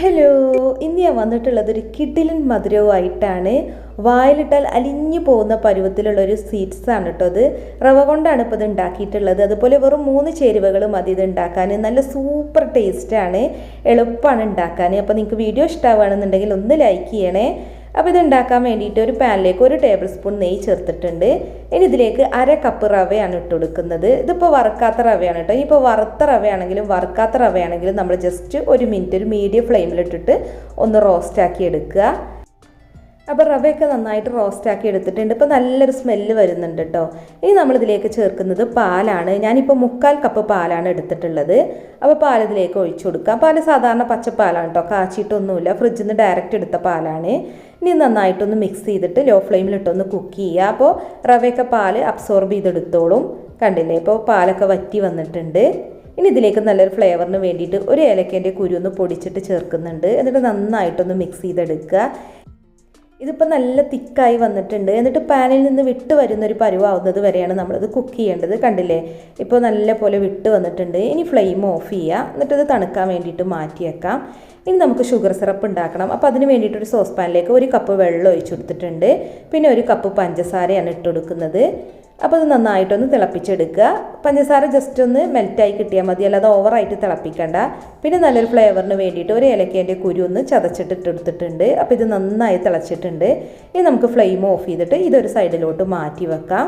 Hello ഇന്ന് ഞാൻ വന്നിട്ടുള്ളത് ഒരു കിഡിലൻ മധുരവുമായിട്ടാണ്. വായിലിട്ടാൽ അലിഞ്ഞു പോകുന്ന പരുവത്തിലുള്ള ഒരു സ്വീറ്റ്സ് ആണ് കേട്ടോ അത്. റവ കൊണ്ടാണ് ഇപ്പോൾ ഇത് ഉണ്ടാക്കിയിട്ടുള്ളത്. അതുപോലെ വെറും മൂന്ന് ചേരുവകൾ മതി ഇത് ഉണ്ടാക്കാൻ. നല്ല സൂപ്പർ ടേസ്റ്റാണ് എളുപ്പമാണ് ഉണ്ടാക്കാൻ. അപ്പോൾ നിങ്ങൾക്ക് വീഡിയോ ഇഷ്ടമാവുകയാണെന്നുണ്ടെങ്കിൽ ഒന്ന് ലൈക്ക് ചെയ്യണേ. അപ്പോൾ ഇതുണ്ടാക്കാൻ വേണ്ടിയിട്ട് ഒരു പാനിലേക്ക് ഒരു ടേബിൾ സ്പൂൺ നെയ്യ് ചേർത്തിട്ടുണ്ട്. ഇനി ഇതിലേക്ക് അര കപ്പ് റവയാണ് ഇട്ട് കൊടുക്കുന്നത്. ഇതിപ്പോൾ വറുക്കാത്ത റവയാണ് കേട്ടോ. ഇനിയിപ്പോൾ വറുത്ത റവയാണെങ്കിലും വറുക്കാത്ത റവയാണെങ്കിലും നമ്മൾ ജസ്റ്റ് ഒരു മിനിറ്റ് ഒരു മീഡിയം ഫ്ലെയിമിലിട്ടിട്ട് ഒന്ന് റോസ്റ്റാക്കി എടുക്കുക. അപ്പോൾ റവയൊക്കെ നന്നായിട്ട് റോസ്റ്റാക്കി എടുത്തിട്ടുണ്ട്. ഇപ്പോൾ നല്ലൊരു സ്മെല്ല് വരുന്നുണ്ട് കേട്ടോ. ഇനി നമ്മളിതിലേക്ക് ചേർക്കുന്നത് പാലാണ്. ഞാനിപ്പോൾ മുക്കാൽ കപ്പ് പാലാണ് എടുത്തിട്ടുള്ളത്. അപ്പോൾ പാൽ ഇതിലേക്ക് ഒഴിച്ചു കൊടുക്കാം. പാൽ സാധാരണ പച്ചപ്പാലാണ് കേട്ടോ. കാച്ചിട്ടൊന്നുമില്ല ഫ്രിഡ്ജിൽ നിന്ന് ഡയറക്റ്റ് എടുത്ത പാലാണ്. ഇനി നന്നായിട്ടൊന്ന് മിക്സ് ചെയ്തിട്ട് ലോ ഫ്ലെയിമിലിട്ടൊന്ന് കുക്ക് ചെയ്യുക. അപ്പോൾ റവയൊക്കെ പാൽ അബ്സോർബ് ചെയ്തെടുത്തോളും. കണ്ടില്ലേ? ഇപ്പോൾ പാലൊക്കെ വറ്റി വന്നിട്ടുണ്ട്. ഇനി ഇതിലേക്ക് നല്ലൊരു ഫ്ലേവറിന് വേണ്ടിയിട്ട് ഒരു ഏലക്കേന്റെ കുരു ഒന്ന് പൊടിച്ചിട്ട് ചേർക്കുന്നുണ്ട്. എന്നിട്ട് നന്നായിട്ടൊന്ന് മിക്സ് ചെയ്തെടുക്കുക. ഇതിപ്പോൾ നല്ല തിക്കായി വന്നിട്ടുണ്ട്. എന്നിട്ട് പാനിൽ നിന്ന് വിട്ട് വരുന്നൊരു പരുവാവുന്നത് വരെയാണ് നമ്മളിത് കുക്ക് ചെയ്യേണ്ടത്. കണ്ടില്ലേ? ഇപ്പോൾ നല്ല പോലെ വിട്ട് വന്നിട്ടുണ്ട്. ഇനി ഫ്ലെയിം ഓഫ് ചെയ്യുക എന്നിട്ടത് തണുക്കാൻ വേണ്ടിയിട്ട് മാറ്റിയേക്കാം ഇനി നമുക്ക് ഷുഗർ സിറപ്പ് ഉണ്ടാക്കണം. അപ്പോൾ അതിന് വേണ്ടിയിട്ട് ഒരു സോസ് പാനിലേക്ക് ഒരു കപ്പ് വെള്ളം ഒഴിച്ചു കൊടുത്തിട്ടുണ്ട്. പിന്നെ ഒരു കപ്പ് പഞ്ചസാരയാണ് ഇട്ട് കൊടുക്കുന്നത്. അപ്പോൾ അത് നന്നായിട്ടൊന്ന് തിളപ്പിച്ചെടുക്കുക. പഞ്ചസാര ജസ്റ്റ് ഒന്ന് മെൽറ്റായി കിട്ടിയാൽ മതി. അല്ലാതെ ഓവറായിട്ട് തിളപ്പിക്കണ്ട. പിന്നെ നല്ലൊരു ഫ്ലേവറിന് വേണ്ടിയിട്ട് ഒരു ഏലക്കേന്റെ കുരു ഒന്ന് ചതച്ചിട്ടിട്ടെടുത്തിട്ടുണ്ട് അപ്പോൾ ഇത് നന്നായി തിളച്ചിട്ടുണ്ട്. ഇനി നമുക്ക് ഫ്ലെയിം ഓഫ് ചെയ്തിട്ട് ഇതൊരു സൈഡിലോട്ട് മാറ്റി വെക്കാം.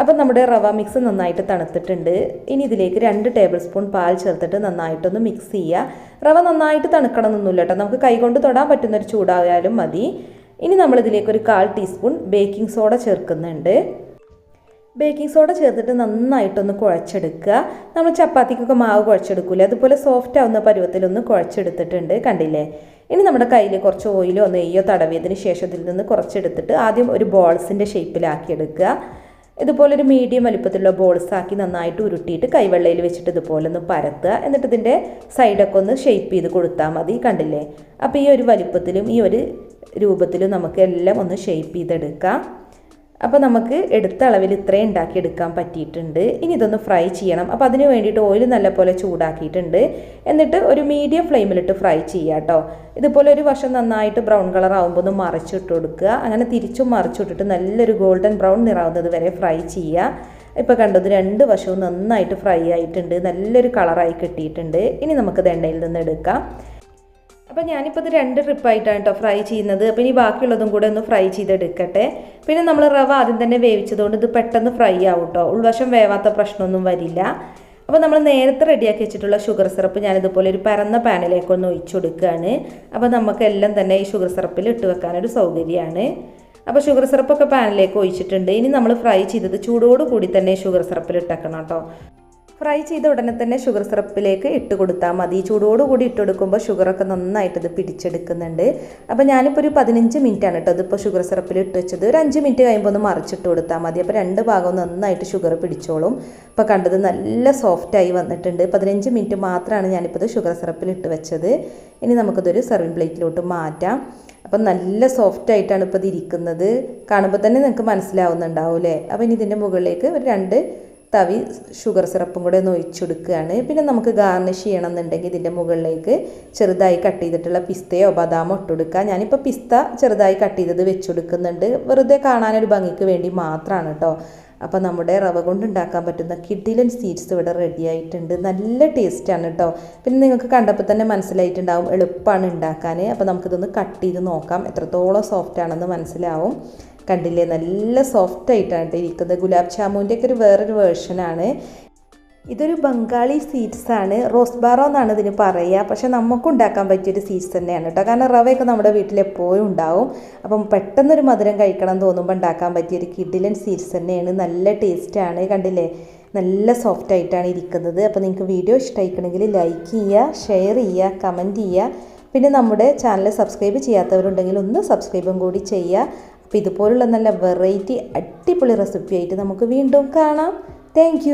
അപ്പോൾ നമ്മുടെ റവ മിക്സ് നന്നായിട്ട് തണുത്തിട്ടുണ്ട്. ഇനി ഇതിലേക്ക് രണ്ട് ടേബിൾ സ്പൂൺ പാൽ ചേർത്തിട്ട് നന്നായിട്ടൊന്ന് മിക്സ് ചെയ്യുക. റവ നന്നായിട്ട് തണുക്കണമെന്നൊന്നുമില്ല കേട്ടോ. നമുക്ക് കൈകൊണ്ട് തൊടാൻ പറ്റുന്നൊരു ചൂടായാലും മതി. ഇനി നമ്മളിതിലേക്ക് ഒരു കാൽ ടീസ്പൂൺ ബേക്കിംഗ് സോഡ ചേർക്കുന്നുണ്ട്. ബേക്കിംഗ് സോഡ ചേർത്തിട്ട് നന്നായിട്ടൊന്ന് കുഴച്ചെടുക്കുക. നമ്മൾ ചപ്പാത്തിക്കൊക്കെ മാവ് കുഴച്ചെടുക്കില്ല അതുപോലെ സോഫ്റ്റ് ആവുന്ന പരുവത്തിലൊന്ന് കുഴച്ചെടുത്തിട്ടുണ്ട് കണ്ടില്ലേ? ഇനി നമ്മുടെ കയ്യിൽ കുറച്ച് ഓയിലോ നെയ്യോ തടവിയതിന് ശേഷം ഇതിൽ നിന്ന് കുറച്ചെടുത്തിട്ട് ആദ്യം ഒരു ബോൾസിന്റെ ഷേപ്പിലാക്കി എടുക്കുക ഇതുപോലെ ഒരു മീഡിയം വലിപ്പത്തിലുള്ള ബോൾസ് ആക്കി നന്നായിട്ട് ഉരുട്ടിയിട്ട് കൈവെള്ളയിൽ വെച്ചിട്ട് ഇതുപോലെ ഒന്ന് പരത്തുക. എന്നിട്ട് ഇതിന്റെ സൈഡൊക്കെ ഒന്ന് ഷേപ്പ് ചെയ്ത് കൊടുത്താൽ മതി കണ്ടില്ലേ? അപ്പോൾ ഈ ഒരു വലിപ്പത്തിലും ഈ ഒരു രൂപത്തിലും നമുക്ക് എല്ലാം ഒന്ന് ഷേപ്പ് ചെയ്തെടുക്കാം. അപ്പോൾ നമുക്ക് എടുത്ത അളവിൽ ഇത്രയും ഉണ്ടാക്കിയെടുക്കാൻ പറ്റിയിട്ടുണ്ട്. ഇനി ഇതൊന്ന് ഫ്രൈ ചെയ്യണം. അപ്പോൾ അതിന് വേണ്ടിയിട്ട് ഓയിൽ നല്ലപോലെ ചൂടാക്കിയിട്ടുണ്ട്. എന്നിട്ട് ഒരു മീഡിയം ഫ്ലെയിമിലിട്ട് ഫ്രൈ ചെയ്യുക കേട്ടോ. ഇതുപോലെ ഒരു വശം നന്നായിട്ട് ബ്രൗൺ കളർ ആകുമ്പോൾ ഒന്ന് മറിച്ചിട്ട് കൊടുക്കുക. അങ്ങനെ തിരിച്ചും മറിച്ചിട്ടിട്ട് നല്ലൊരു ഗോൾഡൻ ബ്രൗൺ നിറാവുന്നത് വരെ ഫ്രൈ ചെയ്യുക ഇപ്പോൾ കണ്ടത് രണ്ട് വശവും നന്നായിട്ട് ഫ്രൈ ആയിട്ടുണ്ട്. നല്ലൊരു കളറായി കിട്ടിയിട്ടുണ്ട്. ഇനി നമുക്കത് എണ്ണയിൽ നിന്ന് എടുക്കാം. അപ്പോൾ ഞാനിപ്പോൾ ഇത് രണ്ട് ട്രിപ്പായിട്ടാണ് കേട്ടോ ഫ്രൈ ചെയ്യുന്നത്. അപ്പോൾ ഇനി ബാക്കിയുള്ളതും കൂടെ ഒന്ന് ഫ്രൈ ചെയ്തെടുക്കട്ടെ. പിന്നെ നമ്മൾ റവ ആദ്യം തന്നെ വേവിച്ചതുകൊണ്ട് ഇത് പെട്ടെന്ന് ഫ്രൈ ആവും കേട്ടോ ഉൾവശം വേവാത്ത പ്രശ്നമൊന്നും വരില്ല. അപ്പോൾ നമ്മൾ നേരത്തെ റെഡിയാക്കി വെച്ചിട്ടുള്ള ഷുഗർ സിറപ്പ് ഞാനിതുപോലെ ഒരു പരന്ന പാനിലേക്ക് ഒന്ന് ഒഴിച്ചു കൊടുക്കുകയാണ് അപ്പോൾ നമുക്കെല്ലാം തന്നെ ഈ ഷുഗർ സിറപ്പിൽ ഇട്ട് വെക്കാനൊരു സൗകര്യമാണ്. അപ്പോൾ ഷുഗർ സിറപ്പൊക്കെ പാനിലേക്ക് ഒഴിച്ചിട്ടുണ്ട്. ഇനി നമ്മൾ ഫ്രൈ ചെയ്തത് ചൂടോടുകൂടി തന്നെ ഷുഗർ സിറപ്പിൽ ഇട്ടേക്കണം കേട്ടോ ഫ്രൈ ചെയ്ത ഉടനെ തന്നെ ഷുഗർ സിറപ്പിലേക്ക് ഇട്ട് കൊടുത്താൽ മതി. ചൂടോടുകൂടി ഇട്ട് കൊടുക്കുമ്പോൾ ഷുഗറൊക്കെ നന്നായിട്ട് ഇത് പിടിച്ചെടുക്കുന്നുണ്ട്. അപ്പോൾ ഞാനിപ്പോൾ ഒരു പതിനഞ്ച് മിനിറ്റാണ് കേട്ടോ ഇതിപ്പോൾ ഷുഗർ സിറപ്പിൽ ഇട്ട് വെച്ചത്. ഒരു അഞ്ച് മിനിറ്റ് കഴിയുമ്പോൾ ഒന്ന് മറിച്ചിട്ട് കൊടുത്താൽ മതി. അപ്പോൾ രണ്ട് ഭാഗവും നന്നായിട്ട് ഷുഗർ പിടിച്ചോളും. ഇപ്പോൾ കണ്ടത് നല്ല സോഫ്റ്റായി വന്നിട്ടുണ്ട്. പതിനഞ്ച് മിനിറ്റ് മാത്രമാണ് ഞാനിപ്പോൾ ഇത് ഷുഗർ സിറപ്പിൽ ഇട്ട് വെച്ചത്. ഇനി നമുക്കിതൊരു സെർവിങ് പ്ലേറ്റിലോട്ട് മാറ്റാം. അപ്പം നല്ല സോഫ്റ്റ് ആയിട്ടാണ് ഇപ്പോൾ ഇത് ഇരിക്കുന്നത്. കാണുമ്പോൾ തന്നെ നിങ്ങൾക്ക് മനസ്സിലാവുന്നുണ്ടാവും അല്ലേ അപ്പോൾ ഇനി ഇതിന്റെ മുകളിലേക്ക് ഒരു രണ്ട് തവി ഷുഗർ സിറപ്പും കൂടെ ഒന്ന് ഒഴിച്ചെടുക്കുകയാണ്. പിന്നെ നമുക്ക് ഗാർണിഷ് ചെയ്യണം എന്നുണ്ടെങ്കിൽ ഇതിന്റെ മുകളിലേക്ക് ചെറുതായി കട്ട് ചെയ്തിട്ടുള്ള പിസ്തയോ ബദാമോ ഇട്ടുകൊടുക്കുക. ഞാനിപ്പോൾ പിസ്ത ചെറുതായി കട്ട് ചെയ്തത് വെച്ചെടുക്കുന്നുണ്ട്. വെറുതെ കാണാനൊരു ഭംഗിക്ക് വേണ്ടി മാത്രമാണ് കേട്ടോ. അപ്പോൾ നമ്മുടെ റവ കൊണ്ടുണ്ടാക്കാൻ പറ്റുന്ന കിഡിലൻ സ്വീറ്റ്സ് ഇവിടെ റെഡി ആയിട്ടുണ്ട്. നല്ല ടേസ്റ്റാണ് കേട്ടോ പിന്നെ നിങ്ങൾക്ക് കണ്ടപ്പോൾ തന്നെ മനസ്സിലായിട്ടുണ്ടാവും എളുപ്പമാണ് ഉണ്ടാക്കാൻ അപ്പോൾ നമുക്കിതൊന്ന് കട്ട് ചെയ്ത് നോക്കാം. എത്രത്തോളം സോഫ്റ്റ് ആണെന്ന് മനസ്സിലാവും. കണ്ടില്ലേ? നല്ല സോഫ്റ്റ് ആയിട്ടാണ് ഇരിക്കുന്നത്. ഗുലാബ് ജാമുന്റെയൊക്കെ ഒരു വേറൊരു വേർഷനാണ് ഇതൊരു ബംഗാളി സ്വീറ്റ്സ് ആണ്. റോസ് ബാറോ എന്നാണ് ഇതിന് പറയുക. പക്ഷെ നമുക്ക് ഉണ്ടാക്കാൻ പറ്റിയൊരു സ്വീറ്റ്സ് തന്നെയാണ് കേട്ടോ കാരണം റവയൊക്കെ നമ്മുടെ വീട്ടിൽ എപ്പോഴും ഉണ്ടാവും. അപ്പം പെട്ടെന്നൊരു മധുരം കഴിക്കണം എന്ന് തോന്നുമ്പോൾ ഉണ്ടാക്കാൻ പറ്റിയൊരു കിഡിലൻ സ്വീറ്റ്സ് തന്നെയാണ്. നല്ല ടേസ്റ്റാണ് കണ്ടില്ലേ? നല്ല സോഫ്റ്റ് ആയിട്ടാണ് ഇരിക്കുന്നത്. അപ്പോൾ നിങ്ങൾക്ക് വീഡിയോ ഇഷ്ടമായിക്കണമെങ്കിൽ ലൈക്ക് ചെയ്യുക ഷെയർ ചെയ്യുക കമന്റ് ചെയ്യുക. പിന്നെ നമ്മുടെ ചാനൽ സബ്സ്ക്രൈബ് ചെയ്യാത്തവരുണ്ടെങ്കിൽ ഒന്ന് സബ്സ്ക്രൈബും കൂടി ചെയ്യുക. അപ്പോൾ ഇതുപോലുള്ള നല്ല വെറൈറ്റി അടിപൊളി റെസിപ്പി ആയിട്ട് നമുക്ക് വീണ്ടും കാണാം. താങ്ക്